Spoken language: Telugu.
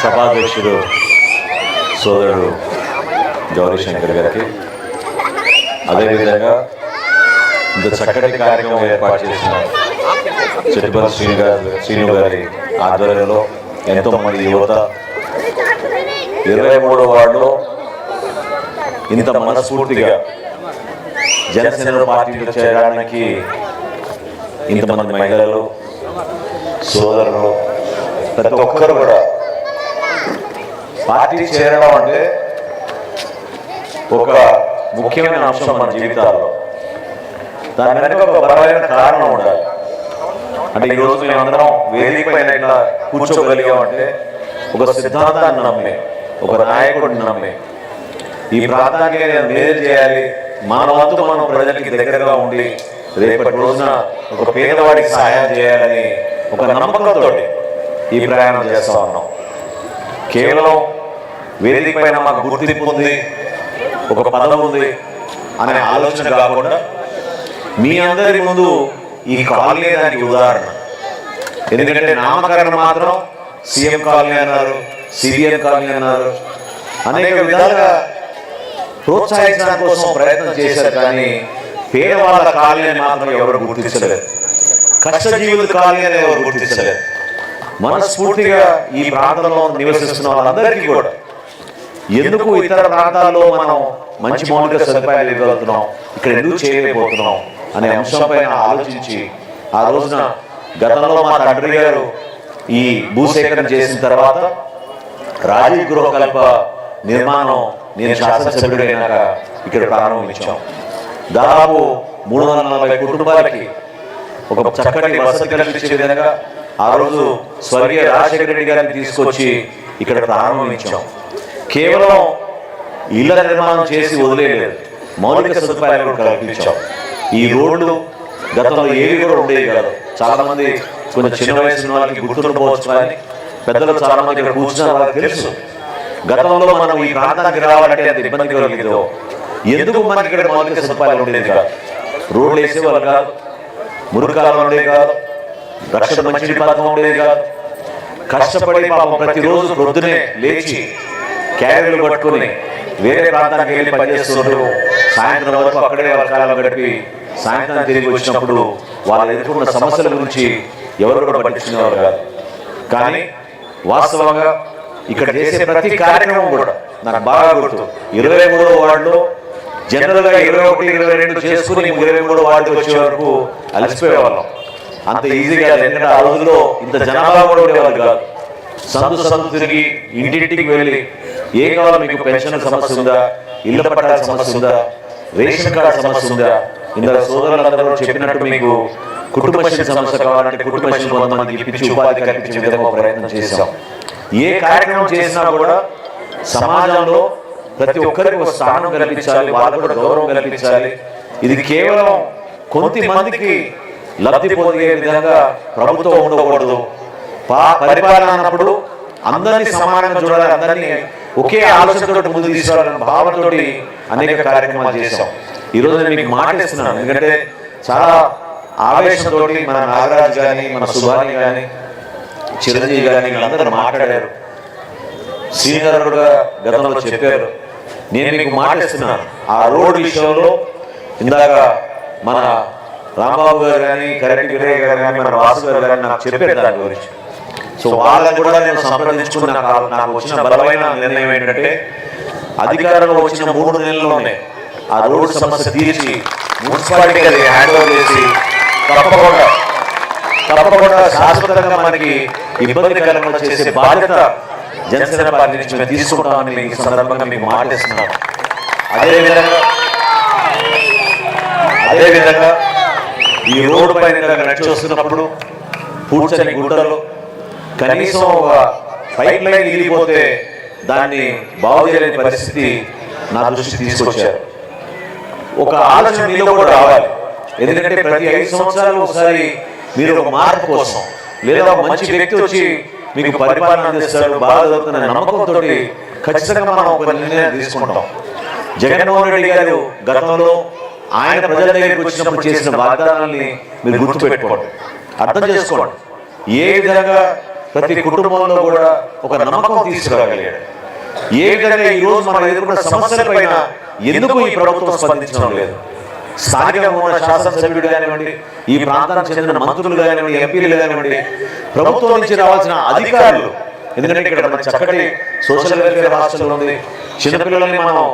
సభాధ్యక్షుడు సోదరుడు గౌరీశంకర్ గారికి. అదేవిధంగా ఇంత చక్కటి కార్యక్రమం ఏర్పాటు చేసిన చెట్టుపల్లి శ్రీను గారు శ్రీను గారి ఆధ్వర్యంలో ఎంతోమంది యువత ఇరవై మూడో వార్డులో ఇంత మనస్ఫూర్తిగా జనసేన పార్టీలో చేరడానికి ఇంతమంది మహిళలు సోదరులు ప్రతి ఒక్కరు కూడా పార్టీ చేరడం అంటే ఒక ముఖ్యమైన అంశం మన జీవితాల్లో. దాని వెనక ఒక బలమైన కారణం ఉండాలి. అంటే ఈ రోజు మేమందరం వేదిక పైన ఇట్లా కూర్చోగలిగామంటే ఒక సిద్ధాంతాన్ని నమ్మే ఒక నాయకుడిని నమ్మే. ఈ ప్రాంతానికి నేను మేలు చేయాలి. మన మనం ప్రజలకి దగ్గరగా ఉండి రేపటి రోజున ఒక పేదవాడికి సహాయం చేయాలని ఒక నమ్మకంతో ఈ ప్రయాణం చేస్తా ఉన్నాం. కేవలం వేదిక పైన మాకు గుర్తింపు ఉంది ఒక పదం ఉంది అనే ఆలోచన కాకుండా మీ అందరి ముందు ఈ కాలనీ దానికి ఉదాహరణ. ఎందుకంటే నామకరణ మాత్రం సీఎం కాలనీ అన్నారు సిబిఎం కాలనీ అన్నారు. అనేక విధాలుగా ప్రోత్సహించడం కోసం ప్రయత్నం చేశారు కానీ పేదవాళ్ళ కాలనీ మాత్రం ఎవరు గుర్తించలేదు. కష్టజీవుల కాలనీ అని ఎవరు గుర్తించలేదు. మనస్ఫూర్తిగా ఈ ప్రాంతంలో నివసిస్తున్న వాళ్ళందరికీ కూడా ఎందుకు ఇతర ప్రాంతాల్లో మనం మంచి మౌలిక సదుపాయాలు ఇవ్వగలుగుతున్నాం? ఇక్కడ ఎందుకు చేయలేకపోతున్నాం అనే అంశంపైన ఆలోచించి ఆ రోజున గతంలో మా తండ్రి గారు ఈ భూసేకరణ చేసిన తర్వాత రాజీవ్ గృహకల్ప నిర్మాణం నేను శాసనసభ్యుడైనాక ఇక్కడ ప్రారంభించాం. దాదాపు మూడు వందల నలభై కుటుంబాలకి ఒక చక్కటి వసతి కల్పించే విధంగా ఆ రోజు స్వర్గీయ రాజశేఖర రెడ్డి గారిని తీసుకొచ్చి ఇక్కడ ప్రారంభించాం. కేవలం ఇళ్ళ నిర్మాణం చేసి వదిలేదు మౌలిక సదుపాయాలు కూడా కల్పించాం. ఈ రోడ్లు గతంలో ఏవి కూడా ఉండేవి కాదు. చాలా మంది కొంచెం చిన్న వయసు వాళ్ళకి గుర్తుండకపోవచ్చు కానీ పెద్దలు చాలా మంది ఇక్కడ కూర్చున్న వాళ్ళకి తెలుసు. గతంలో మనం ఈ ప్రాంతానికి రావాలంటే అది ఇబ్బంది కలిగిందో. ఎందుకు మనకి ఇక్కడ మౌలిక సదుపాయాలు ఉండేది కాదు? రోడ్లు వేసేవాళ్ళు కాదు. మురుకాలు ఉండేవి కాదు. రక్షణ మంచి పథకం ఉండేది కాదు. కష్టపడి పాపం ప్రతిరోజు ప్రొద్దునే లేచి క్యారీలు పట్టుకుని వేరే ప్రాంతానికి వెళ్ళి పనిచేస్తుంటూ సాయంత్రం వరకు అక్కడే వాళ్ళ గడిపి సాయంత్రం తిరిగి వచ్చినప్పుడు వాళ్ళు ఎదుర్కొన్న సమస్యల గురించి ఎవరు కూడా పట్టించుకునేవారు కాదు. కానీ వాస్తవంగా ఇక్కడ చేసే ప్రతి కార్యక్రమం కూడా నాకు బాగా గుర్తు. ఇరవై మూడో వార్డులో జనరల్గా ఇరవై ఒకటి ఇరవై రెండు చేసుకుని ఇరవై మూడో వార్డు వచ్చే వరకు అలసిపోయేవాళ్ళం. అంత ఈజీగా ఎందుకంటే ఆ రోజుల్లో ఇంత జనాభా కూడా ఉండేవాళ్ళు కాదు. సందు సందు తిరిగి ఇంటింటికి వెళ్ళి ఏం కావాలో మీకు పెన్షన్ సమస్య ఉందా? ఇళ్ళ పట్టాల సమస్య ఉందా? రేషన్ కార్డు సమస్య ఉందా? ఇందులో సోదరులందరూ కూడా చెప్పినట్టు మీకు కుటుంబ సమస్య కావాలంటే కుటుంబ కొంతమంది ఇప్పించి ఉపాధి కల్పించే విధంగా ఒక ప్రయత్నం చేశాం. ఏ కార్యక్రమం చేసినా కూడా సమాజంలో ప్రతి ఒక్కరికి ఒక స్థానం కల్పించాలి వాళ్ళకు కూడా గౌరవం కల్పించాలి. ఇది కేవలం కొంతమందికి లబ్ధి పొందే విధంగా ప్రభుత్వం ఉండకూడదు. పా- పరిపాలన అన్నప్పుడు అందరినీ సమానంగా చూడాలి అందరినీ ఒకే ఆలోచనతో ముందుకు తీసుకురావాలనే భావనతో అనేక కార్యక్రమాలు చేశాం. ఈ రోజు నేను మీకు మాట ఇస్తున్నాను. ఎందుకంటే చాలా ఆవేశంతో మన నాగరాజు కానీ మన సుభాని కానీ చిరంజీవి గారిని వీళ్ళందరూ మాట్లాడారు. సీనియర్ కూడా గతంలో చెప్పారు. నేను మీకు మాటిస్తున్నాను ఆ రోడ్ విషయంలో ఇందాక మన రాంబాబు గారు కానీ వీరయ్య గారు కానీ మన వాసు గారు కానీ నాకు చెప్పారు దాని గురించి. సో వాళ్ళని కూడా నేను సంప్రదించుకున్న నాకు వచ్చిన బలమైన నిర్ణయం ఏంటంటే అధికారంలో వచ్చిన మూడు నెలల్లోనే ఆ రోడ్డు సమస్య తీర్చి మున్సిపాలిటీకి అది హ్యాండ్ ఓవర్ చేసి తప్పకుండా తప్పకుండా శాశ్వతంగా మనకి ఇబ్బంది కలగకుండా చేసే బాధ్యత జనసేన పార్టీ నుంచి మేము తీసుకుంటామని ఈ సందర్భంగా మీకు మాటిస్తున్నాం. అదేవిధంగా అదేవిధంగా ఈ రోడ్డు పైన నడిచి వస్తున్నప్పుడు పూడ్చని గుడ్డలు కనీసం ఒక పైప్ లైన్ ఇరిగిపోతే దాన్ని బాగు చేయలేని పరిస్థితి నా దృష్టికి తీసుకొచ్చారు. ఒక ఆలోచన మీలో కూడా రావాలి. ఎందుకంటే ప్రతి ఐదు సంవత్సరాలు ఒకసారి మీరు ఒక మార్పు కోసం లేదా ఒక మంచి వ్యక్తి వచ్చి మీకు పరిపాలన అందిస్తాడు బాగా జరుగుతున్న నమ్మకంతో ఖచ్చితంగా మనం ఒక నిర్ణయం తీసుకుంటాం. జగన్మోహన్ రెడ్డి గారు గతంలో ఆయన ప్రజల దగ్గరికి వచ్చినప్పుడు చేసిన వాగ్దానాల్ని మీరు గుర్తుపెట్టుకోండి. అర్థం చేసుకోండి. ఏ విధంగా ప్రతి కుటుంబంలో కూడా ఒక నమ్మకం తీసుకురాగలిగాడు ఏ విధంగా ఈ రోజు మనం ఎదుర్కొన్న సమస్యలపైన ఎందుకు ఈ ప్రభుత్వం స్పందించడం లేదు? స్థానికంగా ఉన్న శాసనసభ్యుడు కానివ్వండి ఈ ప్రాంతానికి చెందిన మంత్రులు కానివ్వండి ఎంపీలు కానివ్వండి ప్రభుత్వం నుంచి రావాల్సిన అధికారులు. ఎందుకంటే ఇక్కడ మన చక్కటి సోషల్ వెల్ఫేర్ హాస్టల్ ఉంది. చిన్నపిల్లల్ని మనం